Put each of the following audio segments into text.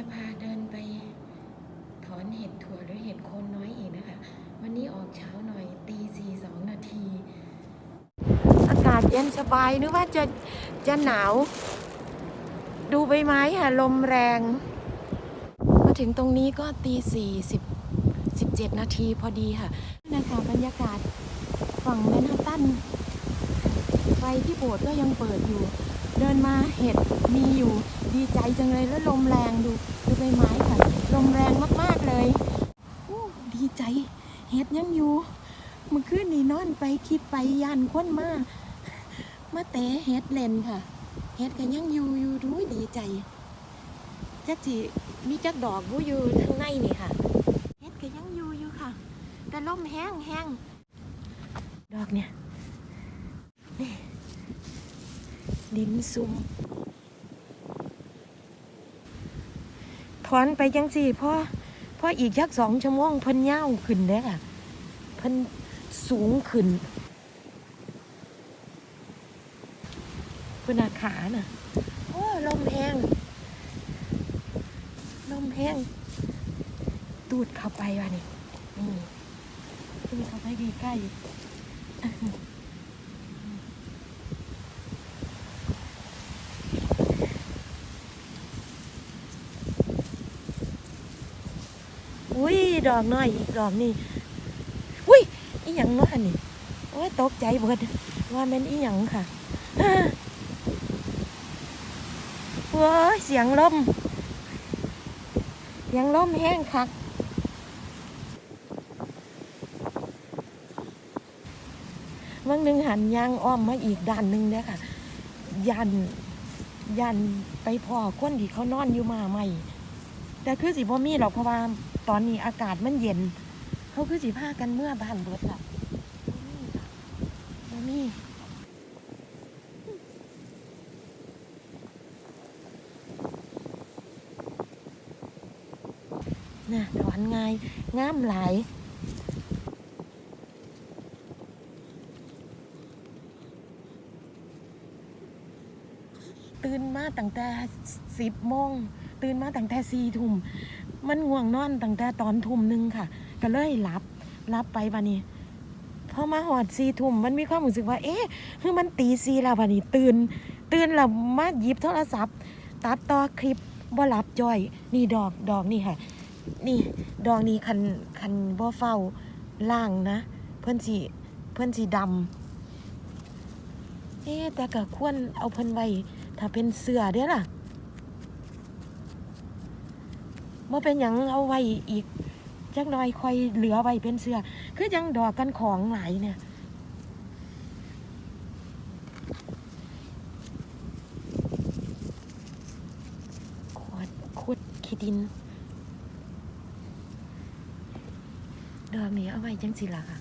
จะพาเดินไปถอนเห็ดถั่วหรือเห็ดโคนน้อยอีกนะคะ วันนี้ออกเช้าหน่อยตีสี่สองนาที อากาศเย็นสบายนึกว่าจะจะหนาว ดูใบไม้ค่ะลมแรง มาถึงตรงนี้ก็ตีสี่สิบสิบเจ็ดนาทีพอดีค่ะนะคะบรรยากาศฝั่งแมนฮัตตันไฟที่โบสถ์ก็ยังเปิดอยู่ เดินมาเห็ดมีอยู่ดีใจจังเลยแล้วลมแรงดูดูใบไม้ค่ะ ลมแรงมากๆเลยดีใจ เห็ดยังอยู่เมื่อคืนนี่นอนไปคิดไปยันค้นมามาเตะเห็ดเลนค่ะเห็ดก็ยังอยู่อยู่รู้ยดีใจจักจีมีจักดอกบูอยู่ข้างในนี่ค่ะเห็ดก็ยังอยู่อยู่ค่ะ แต่ลมแห้งแห้งดอกเนี่ยนี่ ดินซุ่มถอนไปจังสี่พ่อพ่ออีกยักสองชั่วโมงเพิ่นเย่าขึ้นเด้อค่เพิ่นสูงขึ้นเพิ่นอาขาน่ะ โอ้ลมแห้งลมแห้งตูดเข้าไปว่ะนี่นี่ตูดเข้าไปใกล้ๆ อุ้ย ดอกน้อยอีกดอกนี่อุ้ยอีหยังเนาะอันนี่โอ้ยตกใจเบิดว่าแม่นอีหยังค่ะฮ่าโอ้ยเสียงลมเสียงลมแห้งคักบางหนึ่งหันยางอ้อมมาอีกด้านหนึ่งเนี่ยค่ะ ยัน ยันไปพอคนที่เขานอนอยู่มาใหม่ แต่คือสิบ่มีหรอกเพราะว่า ตอนนี้อากาศมันเย็น เขาคือสิพากันเมื่อบ้านเบิดละบ่มีน่ะถอนง่ายงามหลายตื่นมาตั้งแต่สิบโมงตื่นมาตั้งแต่สี่ทุ่ม มันง่วงนอนตั้งแต่ตอนทุ่มหนึ่งค่ะ ก็เลยหลับหลับไปวันนี้พอมาหอดสี่ทุ่มมันมีความรู้สึกว่า เอ๊ะคือมันตีสี่แล้ววันนี้ ตื่น ตื่นแล้วมาหยิบโทรศัพท์ ตัดต่อคลิปบ่หลับจ้อย นี่ดอกดอกนี่ค่ะ นี่ดอกนี้คันคันบ่เฝ้าล่างนะ เพื่อนสีเพื่อนสีดำเอ๊แต่ก็ควรเอาเพิ่นไว้ถ้าเป็นเสือเด้อล่ะ ว่าเป็นหยังเอาไว้อีกจักหน่อยค่อยเหลือไว้เป็นเสือคือยังดอกกันของหลายเนี่ยขวดขุดขี้ดิน ดอกนี้เอาไว้จังสิล่ะค่ะ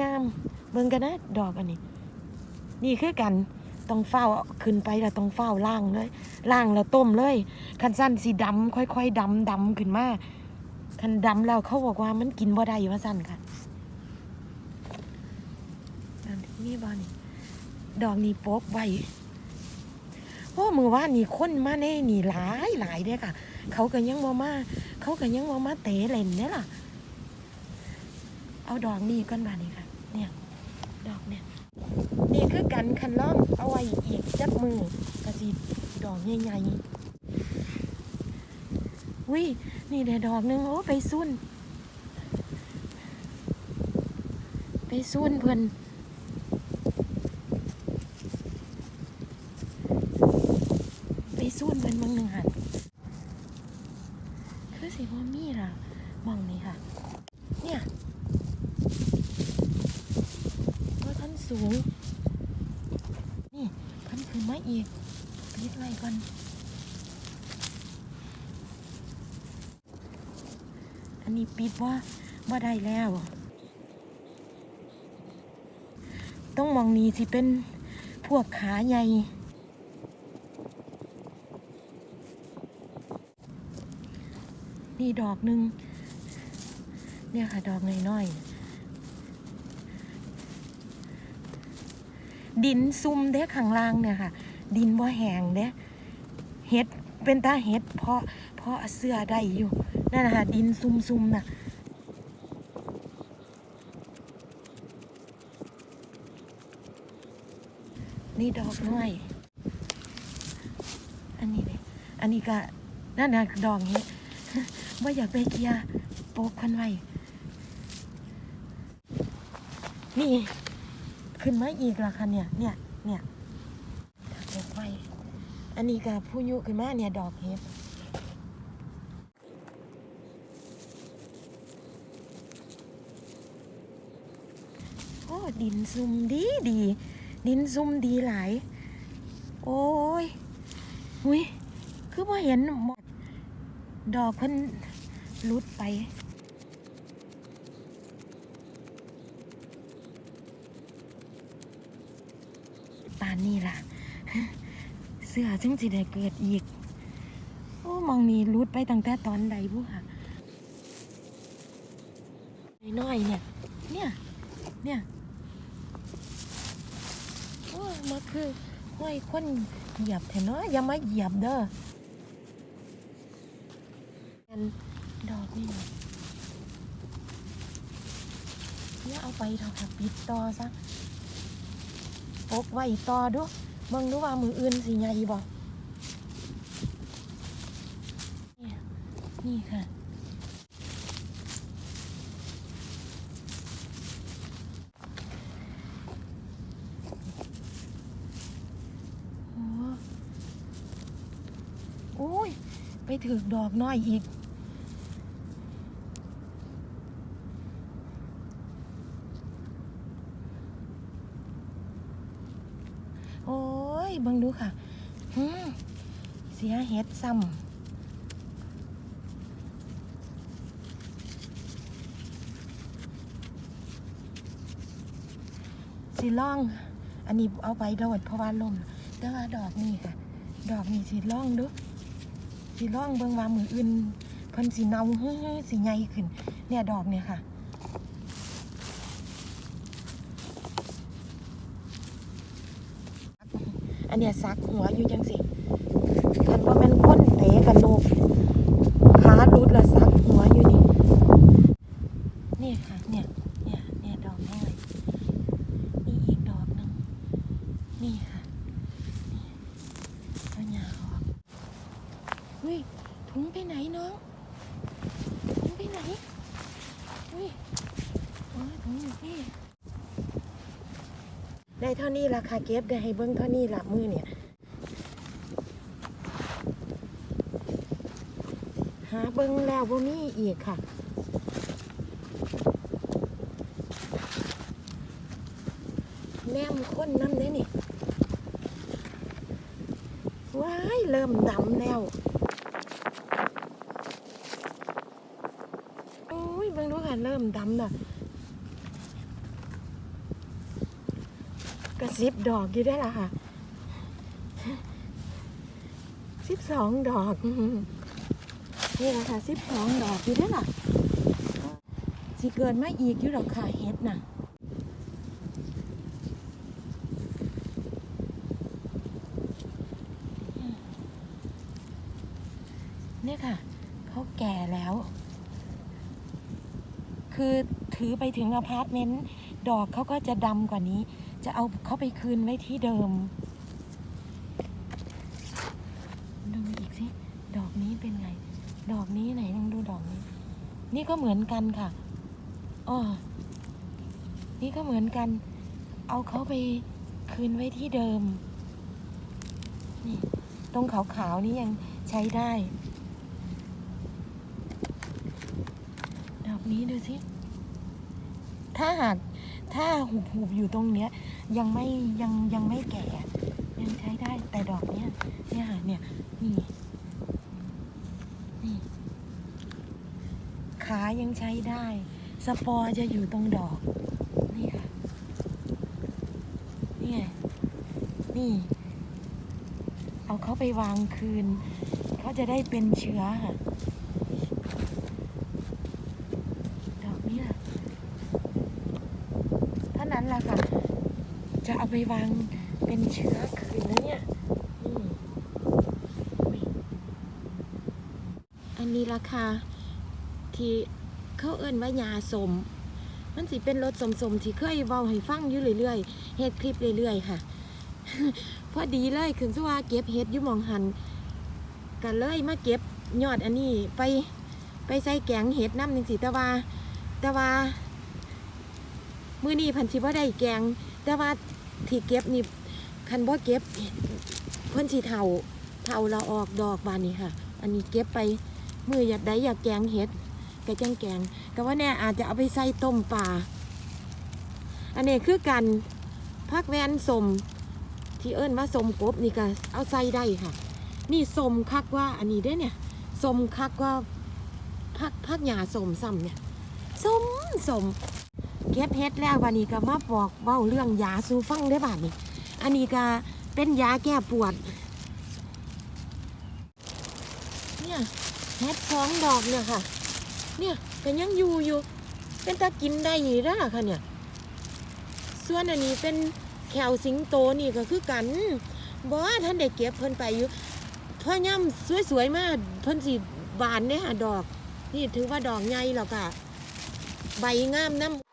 งาม เบิ่งกันนะ ดอกอันนี้ นี่คือกัน ต้องเฝ้าขึ้นไปแล้วต้องเฝ้าล่างเลยล่างแล้วต้มเลยคันสั้นสีดำค่อย ๆดำดำขึ้นมาคันดำแล้วเขาบอกว่ามันกินบ่ได้ว่าสั้นค่ะอันนี้บอนี่ดอกนี้โป๊กไว้โอ้มือว่านี่คนมาแน่นี่หลายหลายเด้อค่ะ เขาก็ยังมามาเขาก็ยังมามาเตะเล่นเนี่ยล่ะ เอาดอกนี้ก่อนบานี่ค่ะ เนี่ย ดอกเนี่ย นี่คือกันคันล่อมเอาไว้อีกจับมือกระสีดอกใหญ่ๆวินี่เดี๋ยวดอกหนึงโอ้ไปซุ่น ไปซุ่นเพิ่นไปซุ่นเพิ่นบางหนึ่งหันคือสิว่ามีล่ะมองนี่ค่ะ เนี่ยว่าท่าน สูง นี่พันขึ้นมาอีกปิดไว้ก่อนอันนี้ปิดว่าว่าได้แล้ว ต้องมองนี้สิเป็นพวกขาใหญ่นี่ดอกหนึ่งเนี่ยค่ะ ดอกน้อยๆ ดินซุ่มเด้ข้างล่างเนี่ยค่ะ ดินบ่แห้งเด้เห็ดเป็นตาเห็ดเพาะเพาะเสื้อได้อยู่นั่นนะคะดินซุ่มๆน่ะนี่ดอกน้อย อันนี้เลยอันนี้ก็นั่นนะดอกเห็ดว่าอยากไปเคลียร์โป๊กคันไว้นี่ ขึ้นมาอีกล้วค่ะเนี่ยเนี่ยเนี่ยโป๊กไว้อันนี้ก็ผู้ยุขึ้นมาเนี่ยดอกเห็ดโอ้ดินซุ่มดีดี ดินซุ่มดีหลาย โอ้ยหุยคือว่าเห็นหมด ดอกเพิ่นรุดไปานนี่ล่ะ เสื้อจึงสิได้เกิดอีก โอ้มองนี่รุดไปตั้งแต่ตอนใดบุค่ะน้อยเนี่ย เนี่ย เนี่ย โอ้มันคือห้อยคนเหยียบแถเนาะอย่ามาเหยียบเด้อดอกนี่เนี่ยเอาไปเถอะค่ะปิดต่อซะปกไว้ต่อดู เบิ่งดูว่ามืออื่นสิใหญ่บ่นี่นี่ค่ะโอ้โอ้ยไปถึกดอกน้อยอีก โอ้ยเบิ่งดูค่ะหืมเสียเห็ด ซ้ำสิล่อง อันนี้เอาไปโดดเพราะว่าลมแต่ว่าดอกนี่ค่ะ ดอกนี่สิล่องดูสิล่องเบิ่งว่ามืออื่นเพิ่นสิเนาเฮ้ยๆสิใหญ่ขึ้น เนี่ยดอกเนี่ยค่ะอันเนี้ยซักหัวอยู่จังสิคันว่าแมันก้นเตะกันโนกขาลุดแล้วซักหัวอยู่นี่ นี่ค่ะ เนี่ย เนี่ย เนี่ยดอกน้อยนี่อีกดอกหนึง นี่ค่ะ นี่เอาหยาออกเฮ้ย ถุงไปไหนน้อง ถุงไปไหนเฮ้ยโอ้ยถุงอยู่นี่ ได้เท่านี้รา คาเก็บได้ให้เบิ้งเท่านี้ละมือเนี่ยหาเบิ้งแล้วบ่มีอีกค่ะแนมข้นน้ำเนี่ยนี่ว้ายเริ่มดำแล้วโอ้ยเบิ่งดูค่ะเริ่มดำแล้ว กระซิบดอกอยู่ได้ละค่ะสิบสองดอกนี่แหละค่ะสิบสองดอกอยู่ได้ละสิเกินมาอีกอยู่ดอกค่ะเฮ็ดน่ะเนี่ยค่ะเขาแก่แล้ว คือถือไปถึงอพาร์ตเมนต์ ดอกเขาก็จะดำกว่านี้ จะเอาเขาไปคืนไว้ที่เดิมดูอีกสิดอกนี้เป็นไง ดอกนี้ไหนลองดูดอกนี้ นี่ก็เหมือนกันค่ะอ๋อนี่ก็เหมือนกัน เอาเขาไปคืนไว้ที่เดิม นี่ ตรงขาวๆนี้ยังใช้ได้ ดอกนี้ดูสิ ถ้าหากถ้าหูบหูบอยู่ตรงเนี้ย ยังไม่ยังยังไม่แก่ ยังใช้ได้แต่ดอกเนี้ยเนี่ยค่ะเนี่ยนี่นี่ขายังใช้ได้ สปอร์จะอยู่ตรงดอกนี่ค่ะนี่ไงนี่ เอาเขาไปวางคืน เขาจะได้เป็นเชื้อค่ะ ไปวางเป็นเชื้อคืนแล้วเนี่ยอันนี้ราคาที่เขาเอิ้นว่ายาสม มันสิเป็นรถสมสมที่เคยเว้าให้ฟังอยู่เรื่อยๆเฮ็ดคลิปเรื่อยๆค่ะพอดีเลยคืนสว่าเก็บเฮ็ดอยู่มองหันกันเลยมาเก็บยอดอันนี้ไปไปใส่แกงเฮ็ดน้ำหนึ่งสีตะวาตะวามือนี้พันชิบ่ได้แกง แต่ว่า ที่เก็บนี่คันบ่เก็บเพิ่นสิเฒ่าเฒ่าเราออกดอกบานนี้ค่ะ อันนี้เก็บไปมืออยากได้อยากแกงเห็ดก็จังแกงก็ว่าแน่อาจจะเอาไปใส่ต้มปลาอันนี้คือกันพักแวนสมที่เอิ้นว่าสมกบนี่ก็เอาใส่ได้ค่ะ นี่สมคักว่าอันนี้ได้เนี่ยสมคักว่าพักพักหยาสมซ้ำเนี่ยสมสม เก็บเฮ็ดแล้ววันนี้ก็มาบอกเว้าเรื่องยาสูฟังได้อบาดนี้อันนี้ก็เป็นยาแก้ปวด เนี่ยเฮ็ดสองดอกเนี่ยค่ะ เนี่ยก็ยังอยู่อยู่ เป็นตากินได้อยู่เด้อค่ะเนี่ย ส่วนอันนี้เป็นแขวสิงโตนี่ก็คือกันบ่ท่านได้เก็บเพิ่นไปอยู่พ่อย่ำสวยๆมากเพิ่นสิบานเนี่ยดอก นี่ถือว่าดอกใหญ่แล้วก็ใบงามน้ำ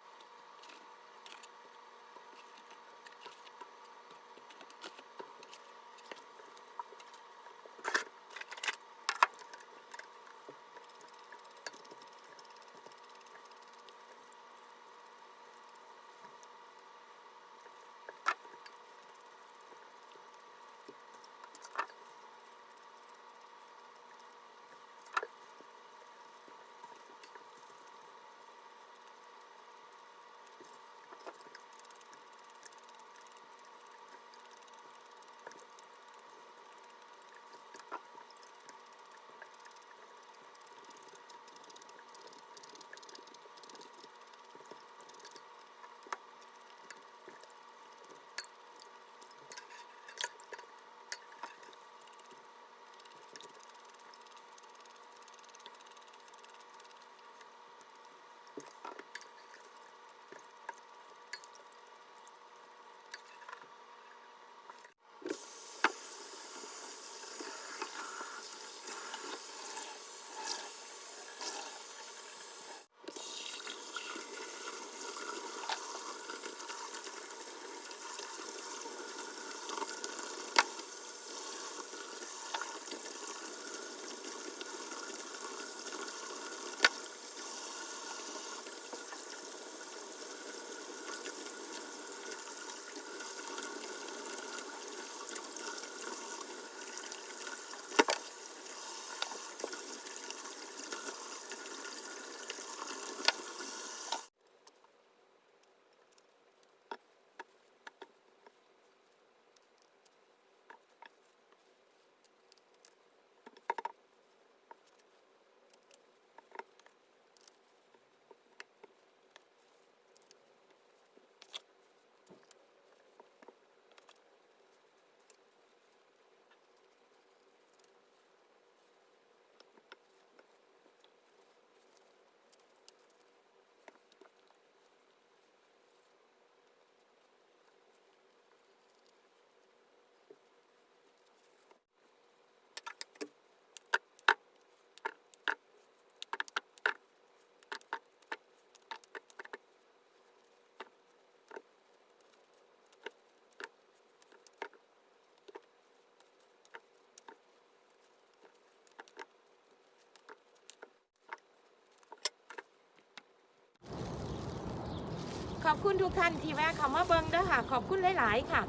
ขอบคุณทุกท่านที่แวะเข้ามาเบิ่งเด้อค่ะ ขอบคุณหลาย ๆ ค่ะ